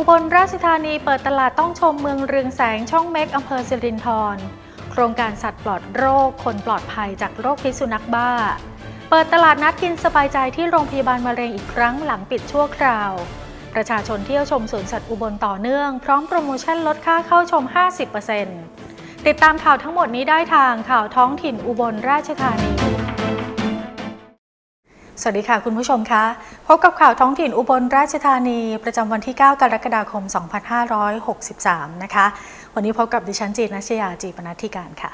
อุบลราชธานีเปิดตลาดต้องชมเมืองเรืองแสงช่องเม็กอำเภอสิรินธรโครงการสัตว์ปลอดโรค คนปลอดภัยจากโรคพิษสุนัขบ้า เปิดตลาดนัดกินสบายใจที่โรงพยาบาลมะเร็งอีกครั้งหลังปิดชั่วคราว ประชาชนเที่ยวชมสวนสัตว์อุบลต่อเนื่อง พร้อมโปรโมชั่นลดค่าเข้าชม 50%ติดตามข่าวทั้งหมดนี้ได้ทางข่าวท้องถิ่นอุบลราชธานี สวัสดีค่ะคุณผู้ชมคะ พบกับข่าวท้องถิ่นอุบลราชธานีประจำวันที่ 9 กรกฎาคม 2563 นะคะ วันนี้พบกับดิฉันจีนัชยาจีปนัธิการค่ะ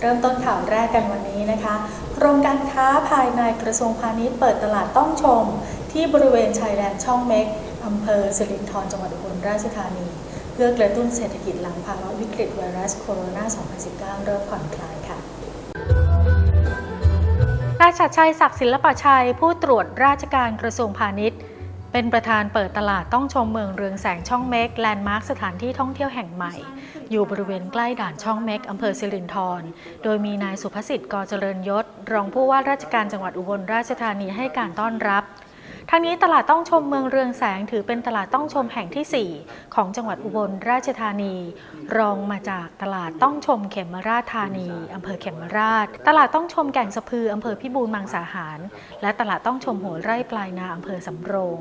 เริ่มต้นข่าวแรกกันวันนี้นะคะกรมการค้าภายในกระทรวงพาณิชย์เปิดตลาดต้องชม ที่บริเวณชายแดนช่องเม็กอำเภอสิรินธรจังหวัดอุบลราชธานี เพื่อกระตุ้นเศรษฐกิจหลังภาวะวิกฤตไวรัสโคโรนา 2019 เริ่มผ่อนคลาย นายชัดชัยศักดิ์ศิลปชัย ผู้ตรวจราชการกระทรวงพาณิชย์ เป็นประธานเปิดตลาดต้องชมเมืองเรืองแสงช่องเมกแลนด์มาร์คสถานที่ท่องเที่ยวแห่งใหม่ อยู่บริเวณใกล้ด่านช่องเมกอำเภอสิรินธรโดยมีนายสุภสิทธิ์กอเจริญยศ รองผู้ว่าราชการจังหวัดอุบลราชธานีให้การต้อนรับ ทั้งนี้ตลาดต้องชมเมืองเรืองแสงถือเป็นตลาดต้องชมแห่งที่ 4 ของจังหวัดอุบลราชธานี รองมาจากตลาดต้องชมเขมราชธานีอำเภอเขมราช ตลาดต้องชมแก่งสะพืออำเภอพิบูลมังสาหาร และตลาดต้องชมหัวไร่ปลายนาอำเภอสำโรง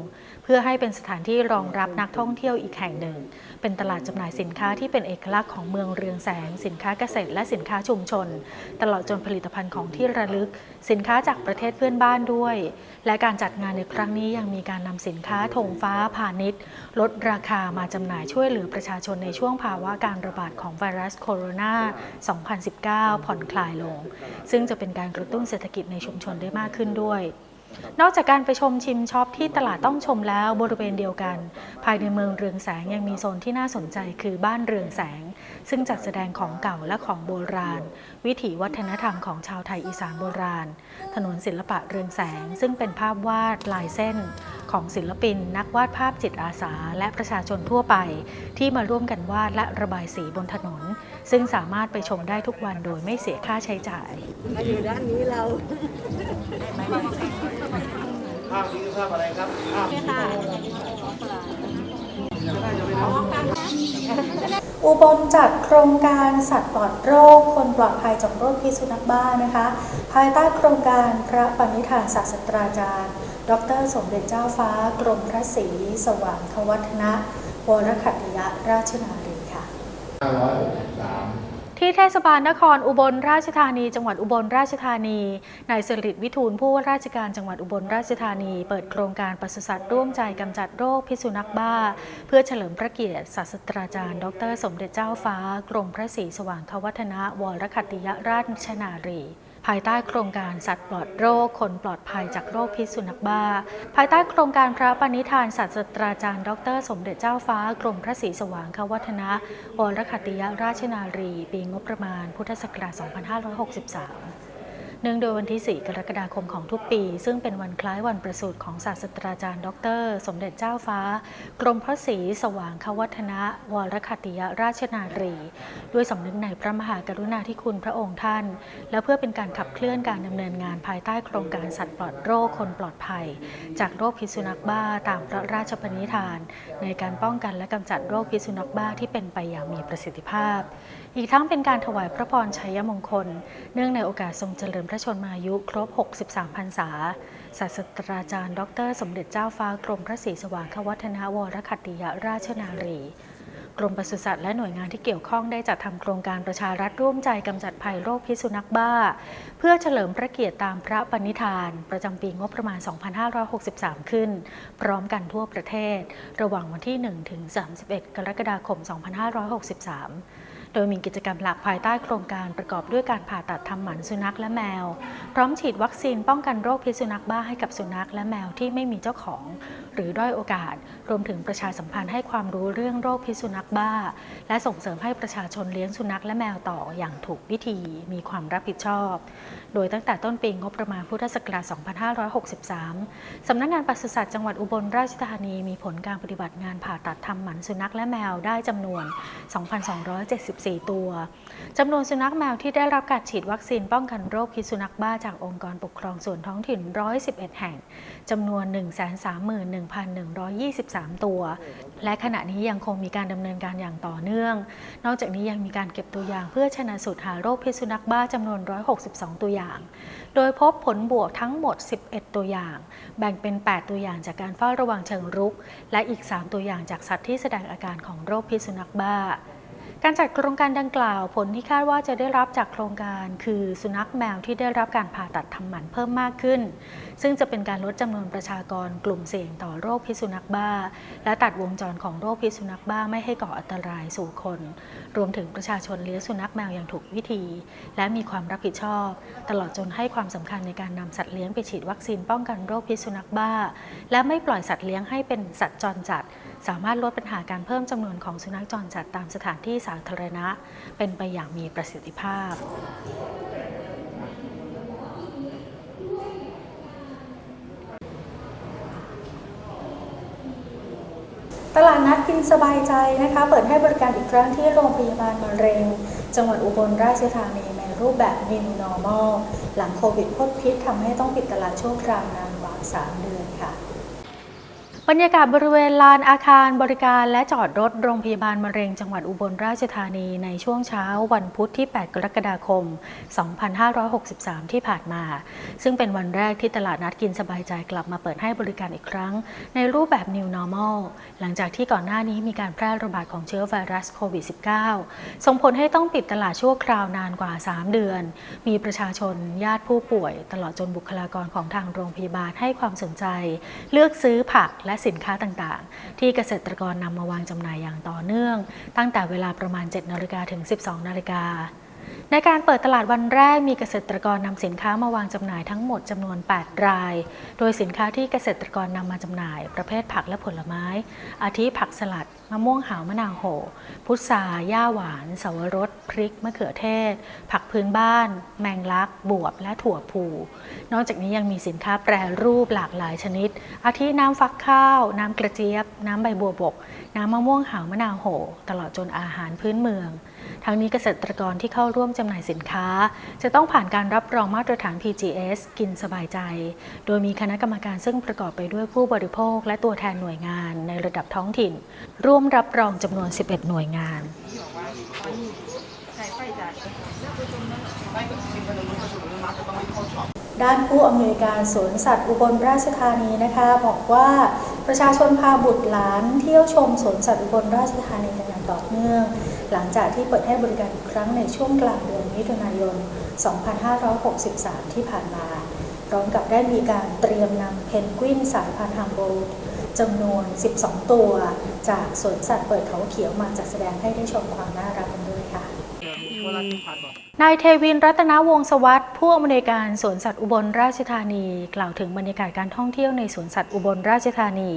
เพื่อให้เป็นสถานที่รองรับนักท่องเที่ยวอีกแห่งหนึ่ง เป็นตลาดจำหน่ายสินค้าที่เป็นเอกลักษณ์ของเมืองเรืองแสง สินค้าเกษตรและสินค้าชุมชน ตลอดจนผลิตภัณฑ์ของที่ระลึก สินค้าจากประเทศเพื่อนบ้านด้วย และการจัดงานในครั้งนี้ยังมีการนำสินค้าธงฟ้าพาณิชย์ ลดราคามาจำหน่ายช่วยเหลือประชาชนในช่วงภาวะการระบาดของไวรัสโคโรนา 2019 ผ่อนคลายลง ซึ่งจะเป็นการกระตุ้นเศรษฐกิจในชุมชนได้มากขึ้นด้วย นอกจากการไปชมชิมช็อปที่ตลาดต้องชมแล้วบริเวณเดียวกัน ภายในเมืองเรืองแสงยังมีโซนที่น่าสนใจคือบ้านเรืองแสง ซึ่งจัดแสดงของเก่าและของโบราณ วิถีวัฒนธรรมของชาวไทยอีสานโบราณ ถนนศิลปะเรืองแสง ซึ่งเป็นภาพวาดลายเส้น ของศิลปิน นักวาดภาพจิตอาสา และประชาชนทั่วไป ที่มาร่วมกันวาดและระบายสีบนถนน ซึ่งสามารถไปชมได้ทุกวันโดยไม่เสียค่าใช้จ่ายมาอยู่ด้านนี้เราภาพนี้คือภาพอะไรครับภาพอุบลจัดโครงการสัตว์ปลอดโรค คนปลอดภัยจากโรคพิษสุนัขบ้านะคะ ภายใต้โครงการพระปณิธานศาสตราจารย์ ดร สมเด็จเจ้าฟ้ากรมพระศรีสว่างควัฒนะวรขัตติยราชนา 563ที่เทศบาลนครอุบลราชธานี จังหวัดอุบลราชธานี นายสิริวิทูลผู้ว่าราชการจังหวัดอุบลราชธานี เปิดโครงการปศุสัตว์ร่วมใจกำจัดโรคพิษสุนัขบ้า เพื่อเฉลิมพระเกียรติศาสตราจารย์ ดร สมเด็จเจ้าฟ้ากรมพระศรีสว่างควัฒนะวรคัตติยราชนารี ภายใต้โครงการสัตว์ปลอดโรค คนปลอดภัยจากโรคพิษสุนัขบ้า ภายใต้โครงการพระปณิธานศาสตราจารย์ ดร สมเด็จเจ้าฟ้ากรมพระศรีสว่างควัฒนะวรคัตติยราชนารี ปีงบประมาณ พุทธศักราช 2563 เนื่องโดยวันที่ 4 กรกฎาคมของทุกปี ซึ่งเป็นวันคล้ายวันประสูติของศาสตราจารย์ ดร สมเด็จเจ้าฟ้า กรมพระศรีสว่างควัฒนะ วรคตติยราชนารี ด้วยสำนึกในพระมหากรุณาธิคุณพระองค์ท่าน และเพื่อเป็นการขับเคลื่อนการดำเนินงานภายใต้โครงการสัตว์ปลอดโรคคนปลอดภัย จากโรคพิษสุนัขบ้าตามพระราชปณิธาน ในการป้องกันและกำจัดโรคพิษสุนัขบ้าที่เป็นไปอย่างมีประสิทธิภาพ อีกทั้งเป็นการถวายพระพรชัยมงคล เนื่องในโอกาสทรงเจริญพระชนมายุครบ 63 พรรษาศาสตราจารย์ ดร สมเด็จเจ้าฟ้ากรมพระศรีสว่างควัฒนวรคัตติยราชนารีกรมปศุสัตว์และหน่วยงานที่เกี่ยวข้องได้จัดทำโครงการประชารัฐร่วมใจกำจัดภัยโรคพิษสุนัขบ้า เพื่อเฉลิมพระเกียรติตามพระปณิธาน ประจำปีงบประมาณ 2563 ขึ้น พร้อมกันทั่วประเทศ ระหว่างวันที่ 1 ถึง 31 กรกฎาคม 2563 ดยมีกิจกรรมหลักภายใต้โครงการประกอบด้วยการผ่าตัดทำหมันสุนัขและแมว พร้อมฉีดวัคซีนป้องกันโรคพิษสุนัขบ้าให้กับสุนัขและแมวที่ไม่มีเจ้าของ หรือด้อยโอกาส รวมถึงประชาสัมพันธ์ให้ความรู้เรื่องโรคพิษสุนัขบ้า และส่งเสริมให้ประชาชนเลี้ยงสุนัขและแมวต่ออย่างถูกวิธีมีความรับผิดชอบ โดยตั้งแต่ต้นปีงบประมาณพุทธศักราช 2563 สำนักงานปศุสัตว์จังหวัดอุบลราชธานีมีผลการปฏิบัติงานผ่าตัดทำหมันสุนัขและแมวได้จำนวน 2,274 4 ตัวจำนวนสุนัขแมวที่ได้รับการฉีดวัคซีนป้องกันโรคพิษสุนัขบ้าจากองค์กรปกครองส่วนท้องถิ่น 111 แห่งจำนวน 131,123 ตัว และขณะนี้ยังคงมีการดำเนินการอย่างต่อเนื่อง นอกจากนี้ยังมีการเก็บตัวอย่างเพื่อชนะสูตรหาโรคพิษสุนัขบ้าจำนวน 162 ตัวอย่าง โดยพบผลบวกทั้งหมด 11 ตัวอย่าง แบ่งเป็น 8 ตัวอย่างจากการเฝ้าระวังเชิงรุก และอีก 3 ตัวอย่างจากสัตว์ที่แสดงอาการของโรคพิษสุนัขบ้า การจัดโครงการดังกล่าว ผลที่คาดว่าจะได้รับจากโครงการ คือสุนัขแมวที่ได้รับการผ่าตัดทำหมันเพิ่มมากขึ้น ซึ่งจะเป็นการลดจำนวนประชากรกลุ่มเสี่ยงต่อโรคพิษสุนัขบ้า และตัดวงจรของโรคพิษสุนัขบ้าไม่ให้ก่ออันตรายสู่คน รวมถึงประชาชนเลี้ยงสุนัขแมวอย่างถูกวิธี และมีความรับผิดชอบ ตลอดจนให้ความสำคัญในการนำสัตว์เลี้ยงไปฉีดวัคซีนป้องกันโรคพิษสุนัขบ้า และไม่ปล่อยสัตว์เลี้ยงให้เป็นสัตว์จรจัด สามารถลดปัญหาการเพิ่มจำนวนของสุนัขจรจัดตามสถานที่สาธารณะ เป็นไปอย่างมีประสิทธิภาพตลาดนัดกินสบายใจนะคะ เปิดให้บริการอีกครั้งที่โรงพยาบาลมะเร็ง จังหวัดอุบลราชธานีในรูปแบบ New Normal หลังโควิดพ่นพิษทำให้ต้องปิดตลาดชั่วคราวนานกว่า 3 เดือนค่ะ บรรยากาศบริเวณลานอาคารบริการและจอดรถโรงพยาบาลมะเร็งจังหวัดอุบลราชธานีในช่วงเช้าวันพุธที่ 8 กรกฎาคม 2563 ที่ผ่านมา ซึ่งเป็นวันแรกที่ตลาดนัดกินสบายใจกลับมาเปิดให้บริการอีกครั้ง ในรูปแบบ New Normal หลังจากที่ก่อนหน้านี้มีการแพร่ระบาดของเชื้อไวรัสโควิด -19 ส่งผลให้ต้องปิดตลาดชั่วคราวนานกว่า 3 เดือน มีประชาชนญาติผู้ป่วย ตลอดจนบุคลากรของทางโรงพยาบาลให้ความสนใจ เลือกซื้อผักและสินค้าต่างๆ ที่เกษตรกรนำมาวางจำหน่ายอย่างต่อเนื่อง ตั้งแต่เวลาประมาณ 7นาฬิกาถึง 12นาฬิกา ในการเปิดตลาดวันแรกมีเกษตรกรนำสินค้ามาวางจำหน่ายทั้งหมดจำนวน 8 ราย โดยสินค้าที่เกษตรกรนำมาจำหน่าย ประเภทผักและผลไม้ อาทิผักสลัด มะม่วงหาวมะนาวโห พุทราหญ้าหวาน สวรส พริก มะเขือเทศ ผักพื้นบ้าน แมงลัก บวบ และถั่วพูนอกจากนี้ยังมีสินค้าแปรรูปหลากหลายชนิด อาทิน้ำฟักข้าว น้ำกระเจี๊ยบ น้ำใบบัวบก น้ำมะม่วงหาวมะนาวโห ตลอดจนอาหารพื้นเมือง ทั้งนี้เกษตรกรที่เข้าร่วมจำหน่ายสินค้า จะต้องผ่านการรับรองมาตรฐาน PGS กินสบายใจ โดยมีคณะกรรมการซึ่งประกอบไปด้วยผู้บริโภค และตัวแทนหน่วยงานในระดับท้องถิ่น ร่วมรับรองจำนวน 11 หน่วยงานด้านผู้อำนวยการสวนสัตว์อุบลราชธานีนะคะ บอกว่าประชาชนพาบุตรหลานเที่ยวชมสวนสัตว์อุบลราชธานีกันอย่างต่อเนื่อง หลังจากที่เปิดให้บริการอีกครั้งในช่วงกลางเดือนมิถุนายน 2563 ที่ผ่านมา พร้อมกับได้มีการเตรียมนำเพนกวินสายพันธุ์ฮัมโบลจำนวน 12 ตัว จากสวนสัตว์เปิดเขาเขียวมาจัดแสดงให้ได้ชมความน่ารักกันด้วย นายเทวินรัตนวงศวัตรผู้อำนวยการสวนสัตว์อุบลราชธานี กล่าวถึงบรรยากาศการท่องเที่ยวในสวนสัตว์อุบลราชธานี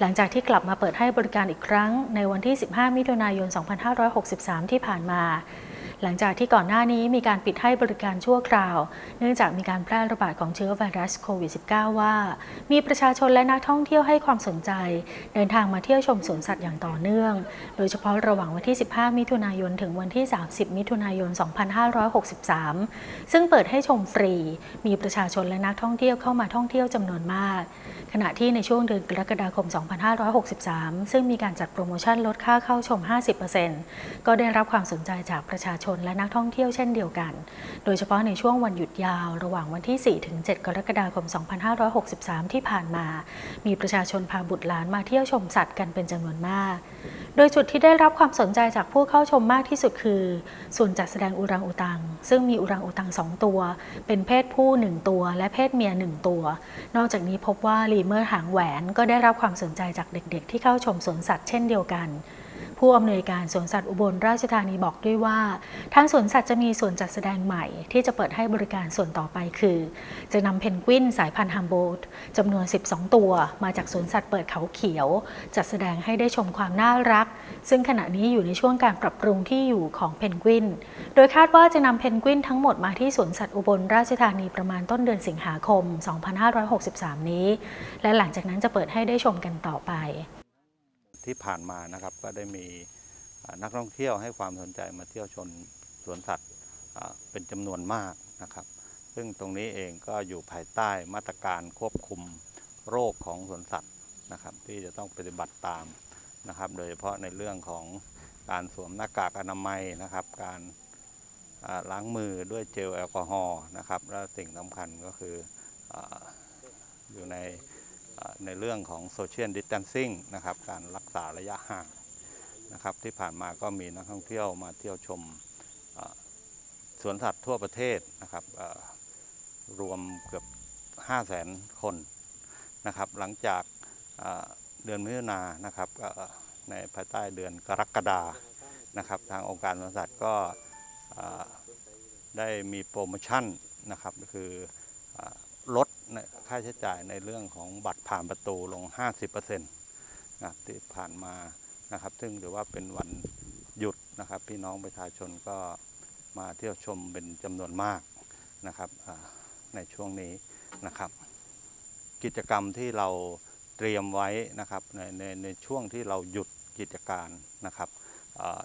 หลังจากที่กลับมาเปิดให้บริการอีกครั้ง ในวันที่ 15 มิถุนายน 2563 ที่ผ่านมา หลังจากที่ก่อนหน้านี้มีการปิดให้บริการชั่วคราว เนื่องจากมีการแพร่ระบาดของเชื้อไวรัสโควิด -19 ว่า มีประชาชนและนักท่องเที่ยวให้ความสนใจ เดินทางมาเที่ยวชมสวนสัตว์อย่างต่อเนื่อง โดยเฉพาะระหว่างวันที่ 15 มิถุนายน ถึงวันที่ 30 มิถุนายน 2563 ซึ่งเปิดให้ชมฟรี มีประชาชนและนักท่องเที่ยวเข้ามาท่องเที่ยวจำนวนมาก ขณะที่ในช่วงเดือนกรกฎาคม 2563 ซึ่งมีการจัดโปรโมชั่นลดค่าเข้าชม 50%ก็ได้รับความสนใจจากประชาชนและนักท่องเที่ยวเช่นเดียวกัน โดยเฉพาะในช่วงวันหยุดยาว ระหว่างวันที่4-7กรกฎาคม 2563 ที่ผ่านมา มีประชาชนพาบุตรหลานมาเที่ยวชมสัตว์กันเป็นจำนวนมาก โดยจุดที่ได้รับความสนใจจากผู้เข้าชมมากที่สุดคือส่วนจัดแสดงอุรังอุตัง ซึ่งมีอุรังอุตัง 2 ตัว เป็นเพศผู้ 1 ตัว และเพศเมีย 1 ตัว นอกจากนี้พบว่าลีเมอร์หางแหวนก็ได้รับความสนใจจากเด็กๆ ที่เข้าชมสวนสัตว์เช่นเดียวกัน ผู้อำนวยการสวนสัตว์อุบลราชธานีบอกด้วยว่า ทางสวนสัตว์จะมีส่วนจัดแสดงใหม่ ที่จะเปิดให้บริการส่วนต่อไปคือ จะนำเพนกวินสายพันธุ์ฮัมโบลต์จำนวน 12 ตัว มาจากสวนสัตว์เปิดเขาเขียว จัดแสดงให้ได้ชมความน่ารัก ซึ่งขณะนี้อยู่ในช่วงการปรับปรุงที่อยู่ของเพนกวิน โดยคาดว่าจะนำเพนกวินทั้งหมดมาที่สวนสัตว์อุบลราชธานีประมาณต้นเดือนสิงหาคม 2563 นี้ และหลังจากนั้นจะเปิดให้ได้ชมกันต่อไป ที่ผ่านมานะครับ ก็ได้มีนักท่องเที่ยวให้ความสนใจมาเที่ยวชมสวนสัตว์เป็นจำนวนมากนะครับ ซึ่งตรงนี้เองก็อยู่ภายใต้มาตรการควบคุมโรคของสวนสัตว์นะครับ ที่จะต้องปฏิบัติตามนะครับ โดยเฉพาะในเรื่องของการสวมหน้ากากอนามัยนะครับ การล้างมือด้วยเจลแอลกอฮอล์นะครับ และสิ่งสำคัญก็คือออยู่ใน ในเรื่องของโซเชียลดิส a ทนซิ่งนะครับการรักษาระยะห่างนะครับที่ผ่านมาก็มีนักท่องเที่ยวมาเที่ยวชมสวนสัตว์ทั่วประเทศนะครับรวมเกือบ 5 0 0แสนคนนะครับหลังจากเดือนมิถุนายนนะครับในภายใต้เดือนกรกฎานะครับทางองค์การสวนสัตว์ก็ได้มีโปรโมชั่นนะครับก็คือ ค่าใช้จ่ายในเรื่องของบัตรผ่านประตูลง 50%นะครับที่ผ่านมานะครับ ซึ่งถือว่าเป็นวันหยุดนะครับ พี่น้องประชาชนก็มาเที่ยวชมเป็นจำนวนมากนะครับในช่วงนี้นะครับ กิจกรรมที่เราเตรียมไว้นะครับในในในช่วงที่เราหยุดกิจการนะครับ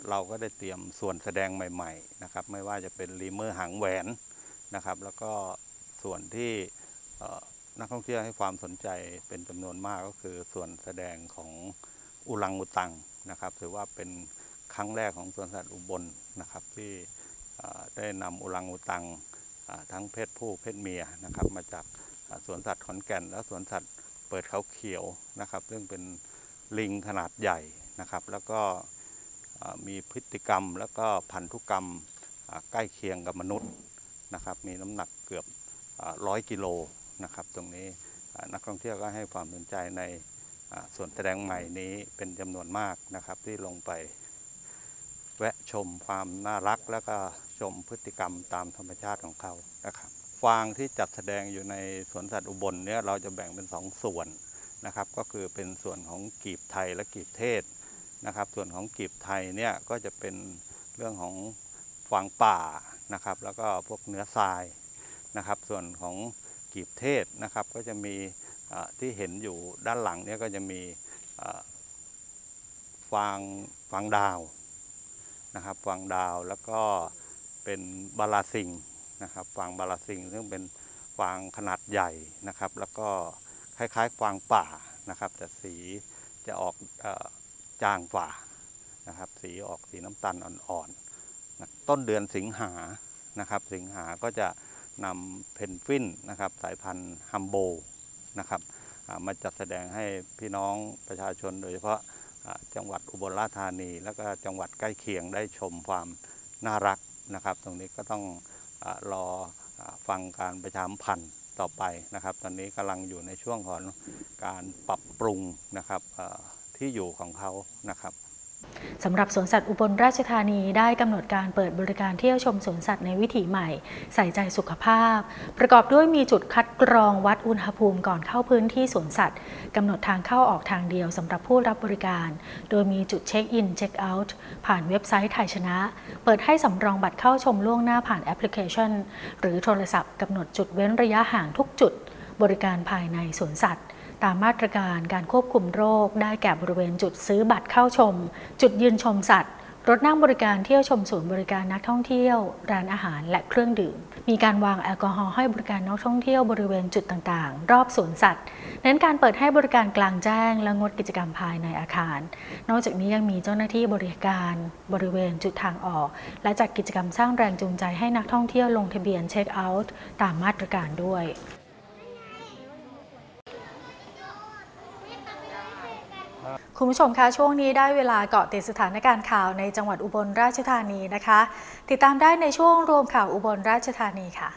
เราก็ได้เตรียมส่วนแสดงใหม่ ๆ นะครับ ไม่ว่าจะเป็นรีเมอร์หางแหวนนะครับ แล้วก็ส่วนที่ นักท่องเที่ยวให้ความสนใจเป็นจำนวนมากก็คือส่วนแสดงของอุลังอุตังนะครับ ถือว่าเป็นครั้งแรกของสวนสัตว์อุบลนะครับ ที่ได้นำอุลังอุตังทั้งเพศผู้เพศเมียนะครับ มาจากสวนสัตว์ขอนแก่น และสวนสัตว์เปิดเขาเขียวนะครับ ซึ่งเป็นลิงขนาดใหญ่นะครับ แล้วก็มีพฤติกรรมแล้วก็พันธุกรรมใกล้เคียงกับมนุษย์นะครับ มีน้ำหนักเกือบร้อยกิโล นะครับ ตรงนี้นักท่องเที่ยวก็ให้ความสนใจในส่วนแสดงใหม่นี้เป็นจำนวนมากนะครับ ที่ลงไปแวะชมความน่ารักแล้วก็ชมพฤติกรรมตามธรรมชาติของเขานะครับฟางที่จัดแสดงอยู่ในสวนสัตว์อุบลเนี่ยเราจะแบ่งเป็นสองส่วนนะครับ ก็คือเป็นส่วนของกีบไทยและกีบเทศนะครับ ส่วนของกีบไทยเนี่ยก็จะเป็นเรื่องของฟางป่านะครับ แล้วก็พวกเนื้อทรายนะครับ ส่วนของ กีบเทศนะครับ ก็จะมีที่เห็นอยู่ด้านหลังเนี่ยก็จะมีฟางฟางดาวนะครับฟางดาวแล้วก็เป็นบาลาซิงนะครับฟางบาลาซิงซึ่งเป็นฟางขนาดใหญ่นะครับ แล้วก็คล้ายๆฟางป่านะครับแต่สีจะออกอจางฝ่านะครับสีออกสีน้ำตาลอ่อนๆต้นเดือนสิงหานะครับสิงหาก็จะ นำเพนฟินนะครับสายพันธุ์ฮัมโบนะครับมาจัดแสดงให้พี่น้องประชาชนโดยเฉพาะจังหวัดอุบลราชธานี แล้วก็จังหวัดใกล้เคียงได้ชมความน่ารักนะครับ ตรงนี้ก็ต้องอรออฟังการประชามพันธ์ต่อไปนะครับ ตอนนี้กำลังอยู่ในช่วงของการปรับปรุงนะครับที่อยู่ของเขานะครับ สำหรับสวนสัตว์อุบลราชธานีได้กำหนดการเปิดบริการเที่ยวชมสวนสัตว์ในวิถีใหม่ ใส่ใจสุขภาพ ประกอบด้วยมีจุดคัดกรองวัดอุณหภูมิก่อนเข้าพื้นที่สวนสัตว์กำหนดทางเข้าออกทางเดียวสำหรับผู้รับบริการ โดยมีจุดเช็คอินเช็คเอาท์ผ่านเว็บไซต์ไทยชนะ เปิดให้สำรองบัตรเข้าชมล่วงหน้าผ่านแอปพลิเคชัน หรือโทรศัพท์กำหนดจุดเว้นระยะห่างทุกจุด บริการภายในสวนสัตว์ ตามมาตรการการควบคุมโรค ได้แก่บริเวณจุดซื้อบัตรเข้าชม จุดยืนชมสัตว์ รถนั่งบริการเที่ยวชมศูนย์บริการนักท่องเที่ยว ร้านอาหารและเครื่องดื่ม มีการวางแอลกอฮอล์ให้บริการนักท่องเที่ยวบริเวณจุดต่างๆ รอบสวนสัตว์ เน้นการเปิดให้บริการกลางแจ้ง และงดกิจกรรมภายในอาคาร นอกจากนี้ยังมีเจ้าหน้าที่บริการบริเวณจุดทางออก และจัดกิจกรรมสร้างแรงจูงใจให้นักท่องเที่ยวลงทะเบียนเช็คเอาท์ตามมาตรการด้วย คุณผู้ชมคะช่วงนี้ได้เวลาเกาะติดสถานการณ์ข่าวในจังหวัดอุบลราชธานีนะคะ ติดตามได้ในช่วงรวมข่าวอุบลราชธานีค่ะ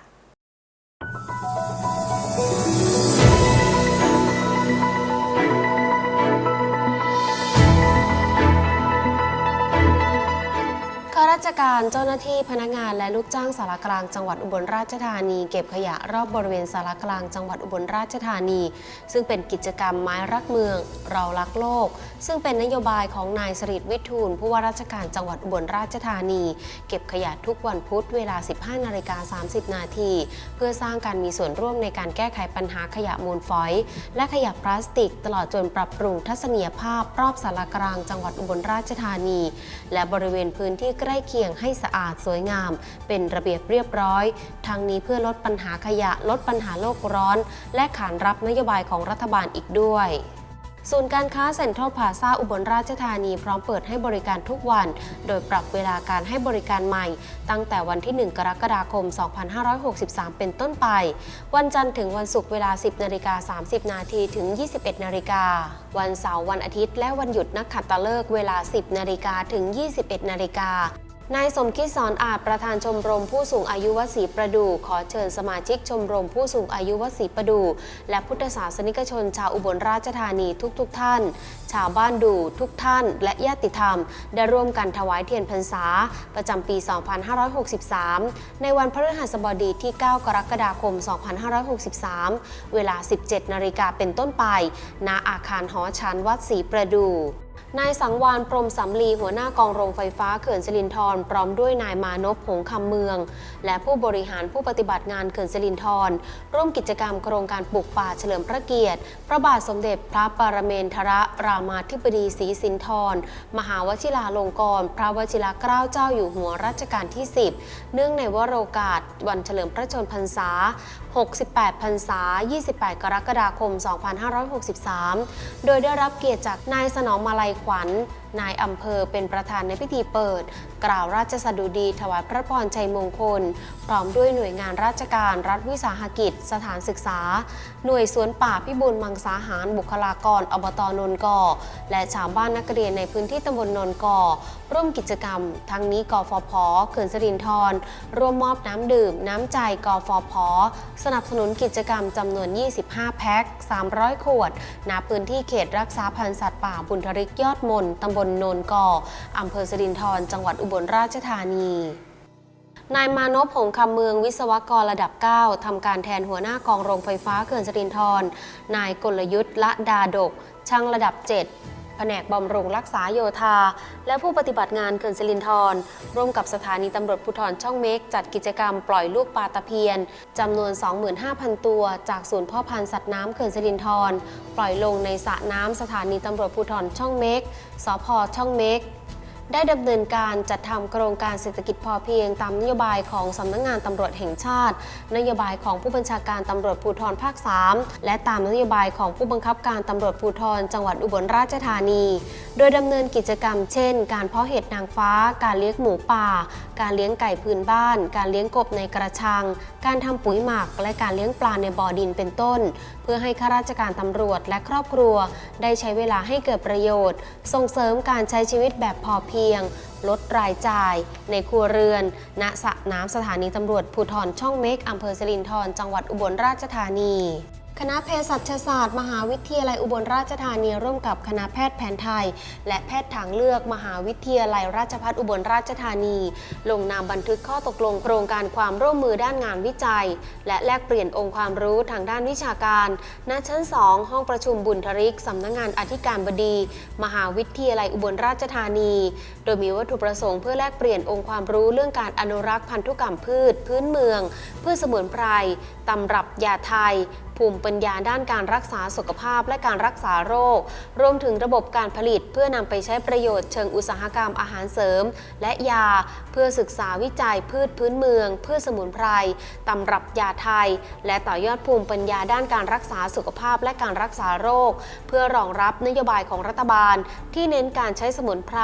ราชการเจ้าหน้าที่พนักงานและลูกจ้างสารกลางจังหวัดอุบลราชธานี เก็บขยะรอบบริเวณสารกลางจังหวัดอุบลราชธานี ซึ่งเป็นกิจกรรมไม้รักเมือง เรารักโลก ซึ่งเป็นนโยบายของนายสริตวิทูลผู้ว่าราชการจังหวัดอุบลราชธานี เก็บขยะทุกวันพุธเวลา 15นาฬิกา30 นาทีเพื่อสร้างการมีส่วนร่วมในการแก้ไขปัญหาขยะมูลฝอย และขยะพลาสติก ตลอดจนปรับปรุงทัศนียภาพรอบสารกลางจังหวัดอุบลราชธานี และบริเวณพื้นที่ใกล้เคียงให้สะอาดสวยงาม เป็นระเบียบเรียบร้อย ทั้งนี้เพื่อลดปัญหาขยะลดปัญหาโลกร้อน และขานรับนโยบายของรัฐบาลอีกด้วยศูนย์การค้าเซ็นทรัลพาซาอุบลราชธานีพร้อมเปิดให้บริการทุกวัน โดยปรับเวลาการให้บริการใหม่ ตั้งแต่วันที่ 1 กรกฎาคม 2563 เป็นต้นไป วันจันทร์ถึงวันศุกร์เวลา 10 นาฬิกา 30 นาทีถึง 21 นาฬิกา วันเสาร์วันอาทิตย์ และวันหยุดนักขัตฤกษ์เวลา 10 นาฬิกาถึง 21 นาฬิกา นายสมคิดสอนอาจประธานชมรมผู้สูงอายุวัดศรีประดูขอเชิญสมาชิกชมรมผู้สูงอายุวัดศรีประดูและพุทธศาสนิกชนชาวอุบลราชธานีทุกๆทท่าน ชาวบ้านดูทุกท่าน และญาติธรรม ได้ร่วมกันถวายเทียนพรรษา ประจำปี 2563 ในวันพฤหัสบดีที่ 9 กรกฎาคม 2563 เวลา 17 นาฬิกาเป็นต้นไปณอาคารหอฉันวัดศรีประดู นายสังวานพรหมสำลีหัวหน้ากองโรงไฟฟ้าเขื่อนสิรินธรพร้อมด้วยนายมานพหงคำเมือง และผู้บริหารผู้ปฏิบัติงานเขื่อนสิรินธรร่วมกิจกรรมโครงการปลูกป่าเฉลิมพระเกียรติ พระบาทสมเด็จพระปรเมนทรรามาธิบดีศรีสินธรมหาวชิราลงกรณ์พระวชิรเกล้าเจ้าอยู่หัวรัชกาลที่ 10 เนื่องในวโรกาสวันเฉลิมพระชนมพรรษา 68พรรษา 28 กรกฎาคม 2563 โดยได้รับเกียรติจากนายสนองมาลัยขวัญ นายอำเภอเป็นประธานในพิธีเปิด กล่าวราชสดุดีถวายพระพรชัยมงคล พร้อมด้วยหน่วยงานราชการรัฐวิสาหกิจ สถานศึกษา หน่วยสวนป่าพิบูลมังสาหารบุคลากรอบตนนกอ และชาวบ้านนักเรียนในพื้นที่ตำบลนนกอ ร่วมกิจกรรม ทั้งนี้กฟผเขื่อนสรินธรร่วมมอบน้ำดื่ม น้ำใจกฟผสนับสนุนกิจกรรมจำนวน 25 แพ็ค 300 ขวดณพื้นที่เขตรักษาพันธุ์สัตว์ป่าบุญทริกยอดมนตำบลโนนกออำเภอสิรินธรจังหวัดอุบลราชธานีนายมานพหงคำเมืองวิศวกรระดับ 9 ทำการแทนหัวหน้ากองโรงไฟฟ้าเขื่อนสิรินธรนายกลยุทธ์ละดาดก ช่างระดับ 7 นกบำรุงรักษาโยธา และผู้ปฏิบัติงานเขื่อนสิรินธรร่วมกับสถานีตำรวจภูธรช่องเมก จัดกิจกรรมปล่อยลูกปลาตะเพียนจำนวน 25,000 ตัว จากศูนย์พ่อพันธุ์สัตว์น้ำเขื่อนสิรินธรปล่อยลงในสระน้ำสถานีตำรวจภูธรช่องเมก สพช่องเมก ได้ดำเนินการจัดทำโครงการเศรษฐกิจพอเพียงตามนโยบายของสำนักงงานตำรวจแห่งชาติ นโยบายของผู้บัญชาการตำรวจภูธรภาค 3 และตามนโยบายของผู้บังคับการตำรวจภูธรจังหวัดอุบลราชธานี โดยดำเนินกิจกรรมเช่น การเพาะเห็ดนางฟ้า การเลี้ยงหมูป่า การเลี้ยงไก่พื้นบ้าน การเลี้ยงกบในกระชัง การทำปุ๋ยหมัก และการเลี้ยงปลาในบ่อดินเป็นต้นเพื่อให้ข้าราชการตำรวจและครอบครัว ได้ใช้เวลาให้เกิดประโยชน์ ส่งเสริมการใช้ชีวิตแบบพอเพียง ลดรายจ่าย ในครัวเรือน ณสระน้ำสถานีตำรวจภูทรช่องเมกอำเภอสิรินธรจังหวัดอุบลราชธานี คณะเภสัชศาสตร์ มหาวิทยาลัยอุบลราชธานีร่วมกับคณะแพทย์แผนไทย และแพทย์ทางเลือกมหาวิทยาลัยราชภัฏอุบลราชธานี ลงนามบันทึกข้อตกลงโครงการความร่วมมือด้านงานวิจัย และแลกเปลี่ยนองค์ความรู้ทางด้านวิชาการณชั้น 2 ห้องประชุมบุญทริกสำนักงานอธิการบดี มหาวิทยาลัยอุบลราชธานีโดยมีวัตถุประสงค์เพื่อแลกเปลี่ยนองค์ความรู้เรื่องการอนุรักษ์พันธุกรรมพืช พื้นเมือง พืชสมุนไพรตำรับยาไทย ภูมิปัญญาด้านการรักษาสุขภาพและการรักษาโรค รวมถึงระบบการผลิตเพื่อนำไปใช้ประโยชน์เชิงอุตสาหกรรมอาหารเสริม และยาเพื่อศึกษาวิจัยพืชพื้นเมือง พืชสมุนไพรตำรับยาไทย และต่อยอดภูมิปัญญาด้านการรักษาสุขภาพและการรักษาโรค เพื่อรองรับนโยบายของรัฐบาล ที่เน้นการใช้สมุนไพร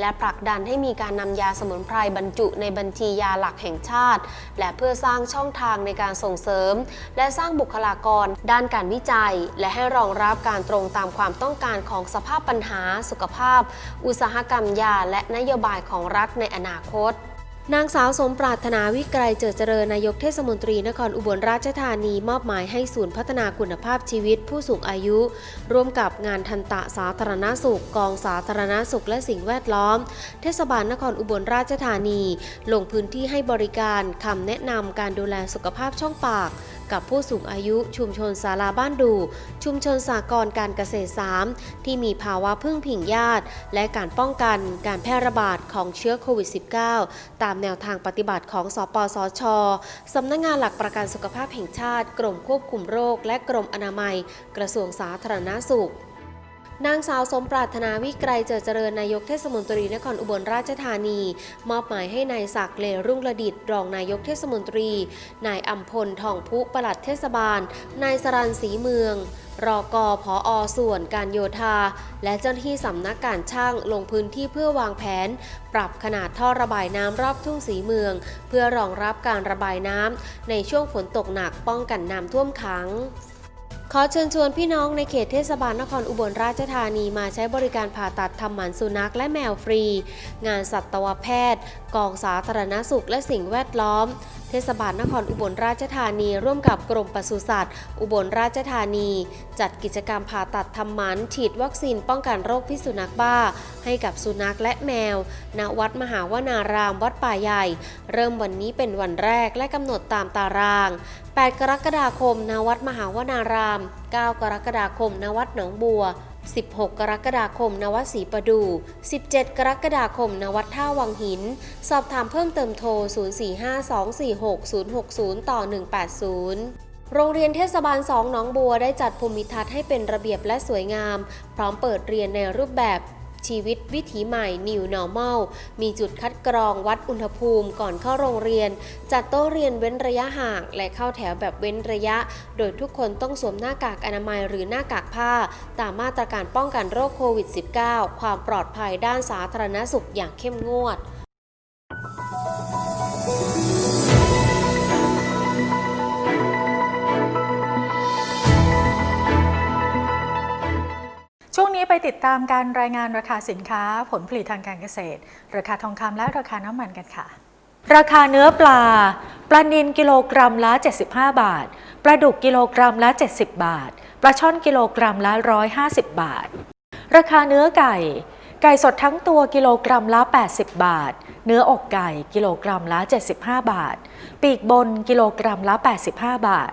และผลักดันให้มีการนำยาสมุนไพรบรรจุในบัญชียาหลักแห่งชาติ และเพื่อสร้างช่องทางในการส่งเสริม และสร้างบุคลากร ด้านการวิจัย และให้รองรับการตรงตามความต้องการของสภาพปัญหา สุขภาพ อุตสาหกรรมยาและนโยบายของรัฐในอนาคต นางสาวสมปรารถนาวิกรเจิดเจริญนายกเทศมนตรีนครอุบลราชธานีมอบหมายให้ศูนย์พัฒนาคุณภาพชีวิตผู้สูงอายุ ร่วมกับงานทันตะสาธารณสุข กองสาธารณสุขและสิ่งแวดล้อม เทศบาลนครอุบลราชธานี ลงพื้นที่ให้บริการคำแนะนำการดูแลสุขภาพช่องปาก กับผู้สูงอายุชุมชนศาลาบ้านดู ชุมชนสากรการเกษตร 3 ที่มีภาวะพึ่งพิงญาติ และการป้องกันการแพร่ระบาดของเชื้อโควิด -19 ตามแนวทางปฏิบัติของสปสชสำนักงงานหลักประกันสุขภาพแห่งชาติ กรมควบคุมโรค และกรมอนามัย กระทรวงสาธารณสุข นางสาวสมปรารถนาวิกรเจริญเจริญนายกเทศมนตรีนครอุบลราชธานี มอบหมายให้นายศักดิ์เลรุ่งระดิตรองนายกเทศมนตรี นายอัมพลทองพุปลัดเทศบาล นายสรันศรีเมืองรอกอพออส่วนการโยธา และเจ้าหน้าที่สำนักการช่างลงพื้นที่เพื่อวางแผน ปรับขนาดท่อระบายน้ำรอบทุ่งสีเมือง เพื่อรองรับการระบายน้ำในช่วงฝนตกหนักป้องกันน้ำท่วมขัง ขอเชิญชวนพี่น้องในเขตเทศบาลนครอุบลราชธานีมาใช้บริการผ่าตัดทำหมันสุนัขและแมวฟรี งานสัตวแพทย์ กองสาธารณสุขและสิ่งแวดล้อม เทศบาลนครอุบลราชธานี ร่วมกับกรมปศุสัตว์ อุบลราชธานี จัดกิจกรรมผ่าตัดทำหมัน ฉีดวัคซีนป้องกันโรคพิษสุนัขบ้า ให้กับสุนัขและแมว ณ วัดมหาวนารามวัดป่าใหญ่ เริ่มวันนี้เป็นวันแรกและกำหนดตามตาราง 8 กรกฎาคม ณ วัดมหาวนาราม 9 กรกฎาคม ณ วัดหนองบัว 16 กรกฎาคม นวัดศรีประดู 17 กรกฎาคม นวัดท่าวังหิน สอบถามเพิ่มเติมโทร 045-246-060 ต่อ 180โรงเรียนเทศบาล2หนองบัวได้จัดภูมิทัศน์ให้เป็นระเบียบและสวยงาม พร้อมเปิดเรียนในรูปแบบ ชีวิตวิถีใหม่ New Normal มีจุดคัดกรองวัดอุณหภูมิก่อนเข้าโรงเรียน จัดโต๊ะเรียนเว้นระยะห่าง และเข้าแถวแบบเว้นระยะ โดยทุกคนต้องสวมหน้ากากอนามัยหรือหน้ากากผ้า ตามมาตรการป้องกันโรคโควิด -19 ความปลอดภัยด้านสาธารณสุขอย่างเข้มงวดช่ว ติดตามการรายงานราคาสินค้า ผลผลิตทางการเกษตร ราคาทองคำและราคาน้ำมันกันค่ะ ราคาเนื้อปลา ปลานิลกิโลกรัมละ 75 บาท ปลาดุกกิโลกรัมละ 70 บาท ปลาช่อนกิโลกรัมละ 150 บาท ราคาเนื้อไก่ ไก่สดทั้งตัวกิโลกรัมละ 80 บาท เนื้ออกไก่กิโลกรัมละ 75 บาท ปีกบนกิโลกรัมละ 85 บาท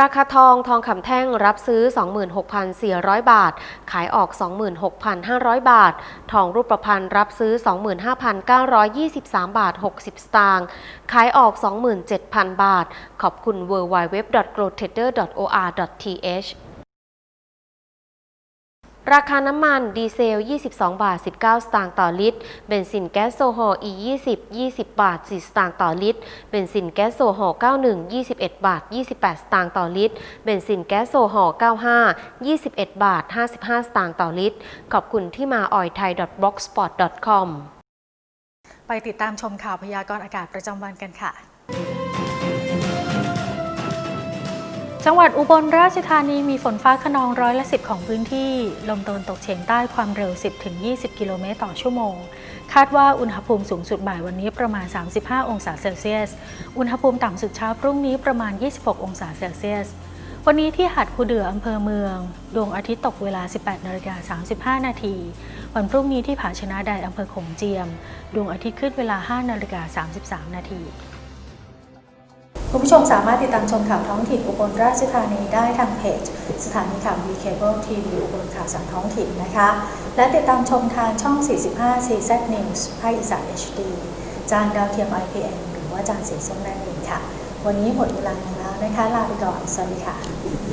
ราคาทองทองคำแท่งรับซื้อ 26,400 บาท ขายออก 26,500 บาท ทองรูปประพันธ์รับซื้อ 25,923 บาท 60 สตางค์ ขายออก 27,000 บาท ขอบคุณ www.grotrader.or.th ราคาน้ำมันดีเซล 22 บาท 19 สตางค์ต่อลิตร เบนซินแก๊สโซฮอล์ E20 20 บาท 4 สตางค์ต่อลิตร เบนซินแก๊สโซฮอล์ 91 21 บาท 28 สตางค์ต่อลิตร เบนซินแก๊สโซฮอล์ 95 21 บาท 55 สตางค์ต่อลิตร ขอบคุณที่มาออยไทย .blogspot.com ไปติดตามชมข่าวพยากรณ์อากาศประจำวันกันค่ะ จังหวัดอุบลราชธานีมีฝนฟ้าขนองร้อยละสิของพื้นที่ ลมตะวันตกเฉียงใต้ความเร็ว 10-20 กิโลเมตรต่อชั่วโมง คาดว่าอุณหภูมิสูงสุดบ่ายวันนี้ประมาณ 35 องศาเซลเซียส อุณหภูมิต่ำสุดเช้าพรุ่งนี้ประมาณ 26 องศาเซลเซียส วันนี้ที่หาดคูเดืออำเภอเมือง ดวงอาทิตย์ตกเวลา 18นาฬิกา35 นาที วันพรุ่งนี้ที่ผาชนะใดอำเภอขงเจียม ดวงอาทิตย์ขึ้นเวลา 5นาฬิกา33 นาที คุณผู้ชมสามารถติดตามชมข่าวท้องถิ่นอุบลราชธานีได้ทางเพจ สถานีข่าววีเคเบิลทีวีอุบลข่าวสารท้องถิ่นนะคะ และติดตามชมทางช่อง 45 CZ News ภาคอีสาน HD จานดาวเทียม IPN หรือว่าจานสีส้มนั่นเองค่ะ วันนี้หมดเวลาแล้วนะคะ ลาไปก่อน สวัสดีค่ะ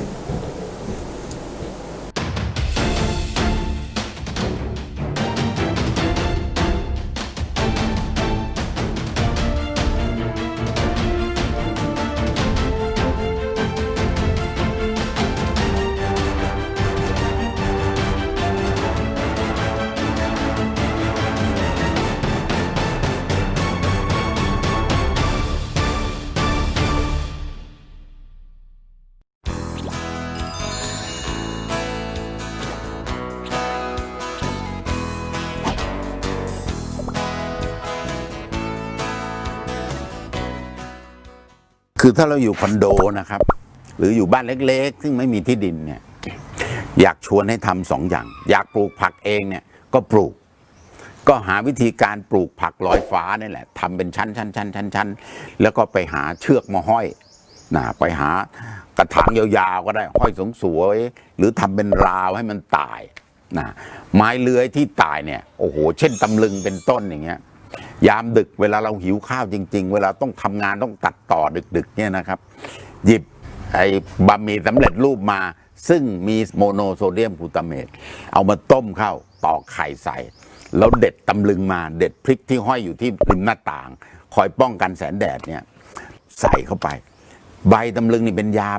คือถ้าเราอยู่คอนโดนะครับ หรืออยู่บ้านเล็กๆ ซึ่งไม่มีที่ดินเนี่ยอยากชวนให้ทำสองอย่าง อยากปลูกผักเองเนี่ยก็ปลูก ก็หาวิธีการปลูกผักลอยฟ้านี่แหละทำเป็นชั้นชั้นชั้นชั้นชั้นแล้วก็ไปหาเชือกมาห้อยนะไปหากระถางยาวๆก็ได้ห้อยสงสวยๆหรือทำเป็นราวให้มันตายนะไม้เลื้อยที่ตายเนี่ยโอ้โห เช่นตำลึงเป็นต้นอย่างเงี้ย ยามดึกเวลาเราหิวข้าวจริง ๆ เวลาต้องทำงานต้องตัดต่อดึกๆเนี่ยนะครับ หยิบไอ้บะหมี่สำเร็จรูปมา ซึ่งมีโมโนโซเดียมกลูตาเมตเอามาต้มเข้าตอกไข่ใส่ แล้วเด็ดตำลึงมาเด็ดพริกที่ห้อยอยู่ที่ริมหน้าต่าง คอยป้องกันแสงแดดเนี่ยใส่เข้าไป ใบตำลึงนี่เป็นยา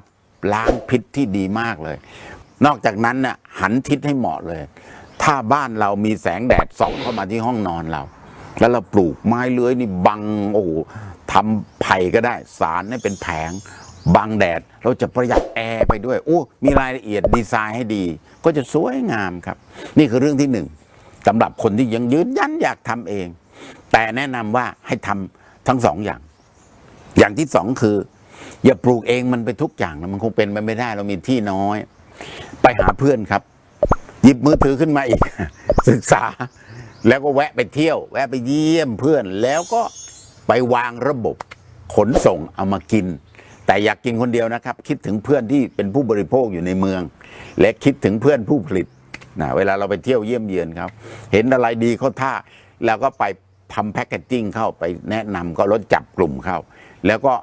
ล้างพิษที่ดีมากเลย นอกจากนั้นน่ะหันทิศให้เหมาะเลย ถ้าบ้านเรามีแสงแดดส่องเข้ามาที่ห้องนอนเรา แล้วเราปลูกไม้เลื้อยนี่บังโอ้โหทำไผ่ก็ได้สารให้เป็นแผงบังแดดเราจะประหยัดแอร์ไปด้วยโอ้มีรายละเอียดดีไซน์ให้ดี ก็จะสวยงามครับ นี่คือเรื่องที่หนึ่งสำหรับคนที่ยังยืนยันอยากทำเอง แต่แนะนำว่าให้ทำทั้งสองอย่าง อย่างที่สองคือ อย่าปลูกเองมันไปทุกอย่างนะมันคงเป็นไปไม่ได้ เรามีที่น้อย ไปหาเพื่อนครับ หยิบมือถือขึ้นมาอีก ศึกษา แล้วก็แวะไปเที่ยว แวะไปเยี่ยมเพื่อน แล้วก็ไปวางระบบขนส่งเอามากิน แต่อยากกินคนเดียวนะครับ คิดถึงเพื่อนที่เป็นผู้บริโภคอยู่ในเมือง และคิดถึงเพื่อนผู้ผลิตนะเวลาเราไปเที่ยวเยี่ยมเยือนเขาเห็นอะไรดีเขาท่าเราก็ไปทำแพคเกจจิ้งเข้าไปแนะนำก็รถจับกลุ่มเข้า แล้วก็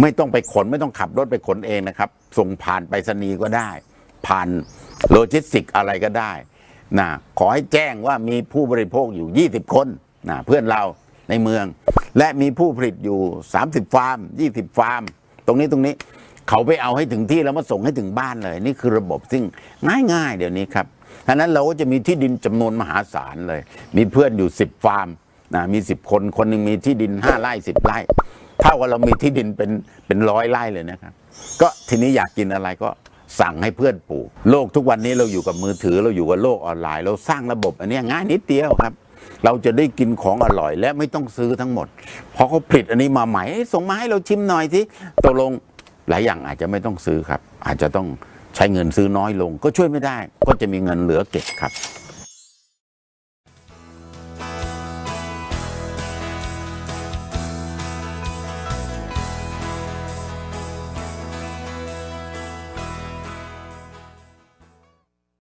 ไม่ต้องไปขนไม่ต้องขับรถไปขนเองนะครับ ส่งผ่านไปรษณีย์ก็ได้ ผ่านโลจิสติกอะไรก็ได้ นะขอให้แจ้งว่ามีผู้บริโภคอยู่ 20 คนนะเพื่อนเราในเมือง และมีผู้ผลิตอยู่ 30 ฟาร์ม 20 ฟาร์ม ตรงนี้ตรงนี้เขาไปเอาให้ถึงที่แล้วมาส่งให้ถึงบ้านเลย นี่คือระบบซึ่งง่ายๆ เดี๋ยวนี้ครับฉะนั้นเราก็จะมีที่ดินจำนวนมหาศาลเลย มีเพื่อนอยู่ 10 ฟาร์มนะมี 10 คนคนหนึ่งมีที่ดิน 5 ไร่ 10 ไร่ เท่ากับเรามีที่ดินเป็นเป็นร้อยไร่เลยนะครับ ก็ทีนี้อยากกินอะไรก็ สั่งให้เพื่อนปลูก โลกทุกวันนี้เราอยู่กับมือถือเราอยู่กับโลกออนไลน์ เราสร้างระบบอันนี้ง่ายนิดเดียวครับ เราจะได้กินของอร่อย และไม่ต้องซื้อทั้งหมดพอเขาผลิตอันนี้มาใหม่ส่งมาให้เราชิมหน่อยสิตกลงหลายอย่างอาจจะไม่ต้องซื้อครับ อาจจะต้องใช้เงินซื้อน้อยลง ก็ช่วยไม่ได้ ก็จะมีเงินเหลือเก็บครับ